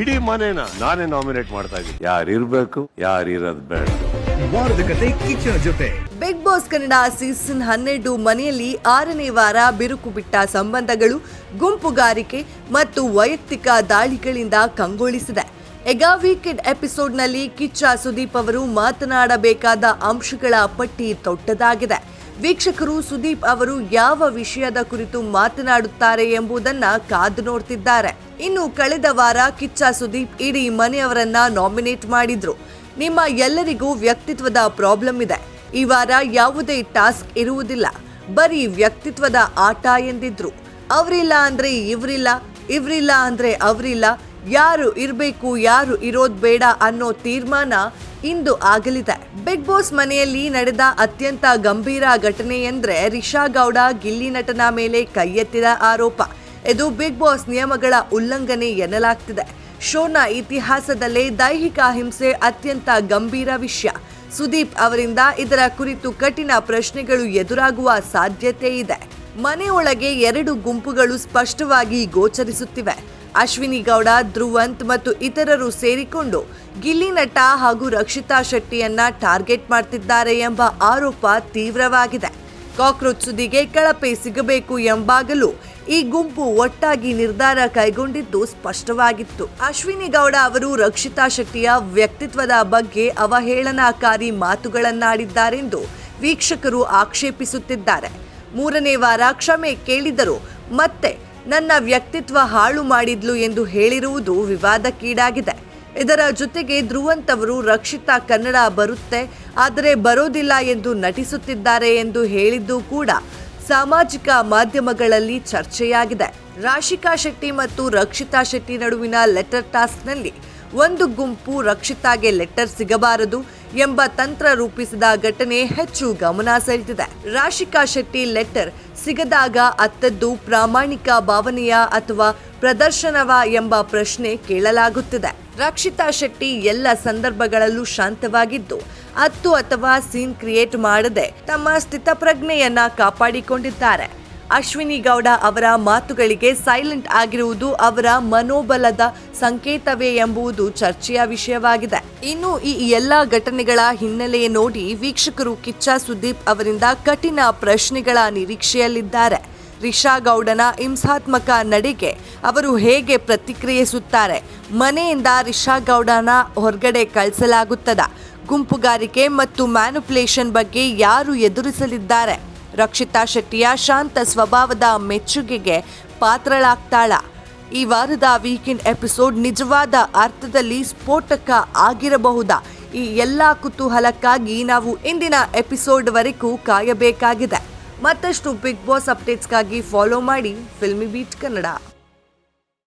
ಇಡೀ ಮನೇನ ನಾನೇ ನಾಮಿನೇಟ್ ಮಾಡ್ತಾ ಇದ್ದೀನಿ. ಯಾರು ಇರ್ಬೇಕು ಯಾರು ಇರೋದ್ ಬೇಡ. ವಾರದ ಕತೆ ಕಿಚ್ಚನ ಜೊತೆ. ಬಿಗ್ ಬಾಸ್ ಕನ್ನಡ ಸೀಸನ್ ಹನ್ನೆರಡು ಮನೆಯಲ್ಲಿ ಆರನೇ ವಾರ ಬಿರುಕು ಬಿಟ್ಟ ಸಂಬಂಧಗಳು ಗುಂಪುಗಾರಿಕೆ ಮತ್ತು ವೈಯಕ್ತಿಕ ದಾಳಿಗಳಿಂದ ಕಂಗೊಳಿಸಿದೆ. ಎಗ ವೀಕೆಂಡ್ ಎಪಿಸೋಡ್ನಲ್ಲಿ ಕಿಚ್ಚ ಸುದೀಪ್ ಅವರು ಮಾತನಾಡಬೇಕಾದ ಅಂಶಗಳ ಪಟ್ಟಿ ದೊಡ್ಡದಾಗಿದೆ ವೀಕ್ಷಕರು ಸುದೀಪ್ ಅವರು ಯಾವ ವಿಷಯದ ಕುರಿತು ಮಾತನಾಡುತ್ತಾರೆ ಎಂಬುದನ್ನ ಕಾದು ನೋಡ್ತಿದ್ದಾರೆ. ಇನ್ನು ಕಳೆದ ವಾರ ಕಿಚ್ಚ ಸುದೀಪ್ ಇಡೀ ಮನೆಯವರನ್ನ ನಾಮಿನೇಟ್ ಮಾಡಿದ್ರು. ನಿಮ್ಮ ಎಲ್ಲರಿಗೂ ವ್ಯಕ್ತಿತ್ವದ ಪ್ರಾಬ್ಲಮ್ ಇದೆ. ಈ ವಾರ ಯಾವುದೇ ಟಾಸ್ಕ್ ಇರುವುದಿಲ್ಲ. ಬರೀ ವ್ಯಕ್ತಿತ್ವದ ಆಟ ಎಂದಿದ್ರು. ಅವರಿಲ್ಲ ಅಂದ್ರೆ ಇವರಿಲ್ಲ ಇವರಿಲ್ಲ ಅಂದ್ರೆ ಅವರಿಲ್ಲ ಯಾರು ಇರಬೇಕು, ಯಾರು ಇರೋದ್ ಬೇಡ ಅನ್ನೋ ತೀರ್ಮಾನ ಇಂದು ಆಗಲಿದೆ. ಬಿಗ್ ಬಾಸ್ ಮನೆಯಲ್ಲಿ ನಡೆದ ಅತ್ಯಂತ ಗಂಭೀರ ಘಟನೆ ಎಂದ್ರೆ ರಿಷಾ ಗೌಡ ಗಿಲ್ಲಿ ನಟನ ಮೇಲೆ ಕೈ ಎತ್ತಿದ ಆರೋಪ. ಇದು ಬಿಗ್ ಬಾಸ್ ನಿಯಮಗಳ ಉಲ್ಲಂಘನೆ ಎನ್ನಲಾಗ್ತಿದೆ. ಶೋನ ಇತಿಹಾಸದಲ್ಲೇ ದೈಹಿಕ ಹಿಂಸೆ ಅತ್ಯಂತ ಗಂಭೀರ ವಿಷಯ. ಸುದೀಪ್ ಅವರಿಂದ ಇದರ ಕುರಿತು ಕಠಿಣ ಪ್ರಶ್ನೆಗಳು ಎದುರಾಗುವ ಸಾಧ್ಯತೆ ಇದೆ. ಮನೆಯೊಳಗೆ ಎರಡು ಗುಂಪುಗಳು ಸ್ಪಷ್ಟವಾಗಿ ಗೋಚರಿಸುತ್ತಿವೆ. ಅಶ್ವಿನಿ ಗೌಡ, ಧ್ರುವಂತ್ ಮತ್ತು ಇತರರು ಸೇರಿಕೊಂಡು ಗಿಲ್ಲಿ ನಟ ಹಾಗೂ ರಕ್ಷಿತಾ ಶೆಟ್ಟಿಯನ್ನ ಟಾರ್ಗೆಟ್ ಮಾಡ್ತಿದ್ದಾರೆ ಎಂಬ ಆರೋಪ ತೀವ್ರವಾಗಿದೆ. ಕಾಕ್ರೋಚ್ ಸುದ್ದಿಗೆ ಕಳಪೆ ಸಿಗಬೇಕು ಎಂಬಾಗಲೂ ಈ ಗುಂಪು ಒಟ್ಟಾಗಿ ನಿರ್ಧಾರ ಕೈಗೊಂಡಿದ್ದು ಸ್ಪಷ್ಟವಾಗಿತ್ತು. ಅಶ್ವಿನಿ ಗೌಡ ಅವರು ರಕ್ಷಿತಾ ಶೆಟ್ಟಿಯ ವ್ಯಕ್ತಿತ್ವದ ಬಗ್ಗೆ ಅವಹೇಳನಕಾರಿ ಮಾತುಗಳನ್ನಾಡಿದ್ದಾರೆಂದು ವೀಕ್ಷಕರು ಆಕ್ಷೇಪಿಸುತ್ತಿದ್ದಾರೆ. ಮೂರನೇ ವಾರ ಕ್ಷಮೆ ಕೇಳಿದರು ಮತ್ತೆ ನನ್ನ ವ್ಯಕ್ತಿತ್ವ ಹಾಳು ಮಾಡಿದ್ಲು ಎಂದು ಹೇಳಿರುವುದು ವಿವಾದಕ್ಕೀಡಾಗಿದೆ. ಇದರ ಜೊತೆಗೆ ಧ್ರುವಂತ್ ಅವರು ರಕ್ಷಿತಾ ಕನ್ನಡ ಬರುತ್ತೆ, ಆದರೆ ಬರೋದಿಲ್ಲ ಎಂದು ನಟಿಸುತ್ತಿದ್ದಾರೆ ಎಂದು ಹೇಳಿದ್ದು ಕೂಡ ಸಾಮಾಜಿಕ ಮಾಧ್ಯಮಗಳಲ್ಲಿ ಚರ್ಚೆಯಾಗಿದೆ. ರಾಶಿಕಾ ಶೆಟ್ಟಿ ಮತ್ತು ರಕ್ಷಿತಾ ಶೆಟ್ಟಿ ನಡುವಿನ ಲೆಟರ್ ಟಾಸ್ಕ್ನಲ್ಲಿ ಒಂದು ಗುಂಪು ರಕ್ಷಿತಾಗೆ ಲೆಟರ್ ಸಿಗಬಾರದು ಎಂಬ ತಂತ್ರ ರೂಪಿಸಿದ ಘಟನೆ ಹೆಚ್ಚು ಗಮನ ಸೆಳೆದಿದೆ. ರಾಶಿಕಾ ಶೆಟ್ಟಿ ಲೆಟರ್ ಸಿಗದಾಗ ಅತ್ತದ್ದು ಪ್ರಾಮಾಣಿಕ ಭಾವನೆಯ ಅಥವಾ ಪ್ರದರ್ಶನವ ಎಂಬ ಪ್ರಶ್ನೆ ಕೇಳಲಾಗುತ್ತಿದೆ. ರಕ್ಷಿತಾ ಶೆಟ್ಟಿ ಎಲ್ಲ ಸಂದರ್ಭಗಳಲ್ಲೂ ಶಾಂತವಾಗಿದ್ದು, ಅತ್ತು ಅಥವಾ ಸೀನ್ ಕ್ರಿಯೇಟ್ ಮಾಡದೆ ತಮ್ಮ ಸ್ಥಿತಪ್ರಜ್ಞೆಯನ್ನ ಕಾಪಾಡಿಕೊಂಡಿದ್ದಾರೆ. ಅಶ್ವಿನಿ ಗೌಡ ಅವರ ಮಾತುಗಳಿಗೆ ಸೈಲೆಂಟ್ ಆಗಿರುವುದು ಅವರ ಮನೋಬಲದ ಸಂಕೇತವೇ ಎಂಬುದು ಚರ್ಚೆಯ ವಿಷಯವಾಗಿದೆ. ಇನ್ನು ಈ ಎಲ್ಲ ಘಟನೆಗಳ ಹಿನ್ನೆಲೆ ನೋಡಿ ವೀಕ್ಷಕರು ಕಿಚ್ಚ ಸುದೀಪ್ ಅವರಿಂದ ಕಠಿಣ ಪ್ರಶ್ನೆಗಳ ನಿರೀಕ್ಷೆಯಲ್ಲಿದ್ದಾರೆ. ರಿಷಾ ಗೌಡನ ಹಿಂಸಾತ್ಮಕ ನಡೆಗೆ ಅವರು ಹೇಗೆ ಪ್ರತಿಕ್ರಿಯಿಸುತ್ತಾರೆ? ಮನೆಯಿಂದ ರಿಷಾ ಗೌಡನ ಹೊರಗಡೆ ಕಳಿಸಲಾಗುತ್ತದೆ? ಗುಂಪುಗಾರಿಕೆ ಮತ್ತು ಮ್ಯಾನುಪುಲೇಷನ್ ಬಗ್ಗೆ ಯಾರು ಎದುರಿಸಲಿದ್ದಾರೆ? ರಕ್ಷಿತಾ ಶೆಟ್ಟಿಯ ಶಾಂತ ಸ್ವಭಾವದ ಮೆಚ್ಚುಗೆಗೆ ಪಾತ್ರಳಾಗ್ತಾಳ. ಈ ವಾರದ ವೀಕೆಂಡ್ ಎಪಿಸೋಡ್ ನಿಜವಾದ ಅರ್ಥದಲ್ಲಿ ಸ್ಫೋಟಕ ಆಗಿರಬಹುದಾ? ಈ ಎಲ್ಲ ಕುತೂಹಲಕ್ಕಾಗಿ ನಾವು ಇಂದಿನ ಎಪಿಸೋಡ್ವರೆಗೂ ಕಾಯಬೇಕಾಗಿದೆ. ಮತ್ತಷ್ಟು ಬಿಗ್ ಬಾಸ್ ಅಪ್ಡೇಟ್ಸ್ಗಾಗಿ ಫಾಲೋ ಮಾಡಿ ಫಿಲ್ಮಿ ಬೀಟ್ ಕನ್ನಡ.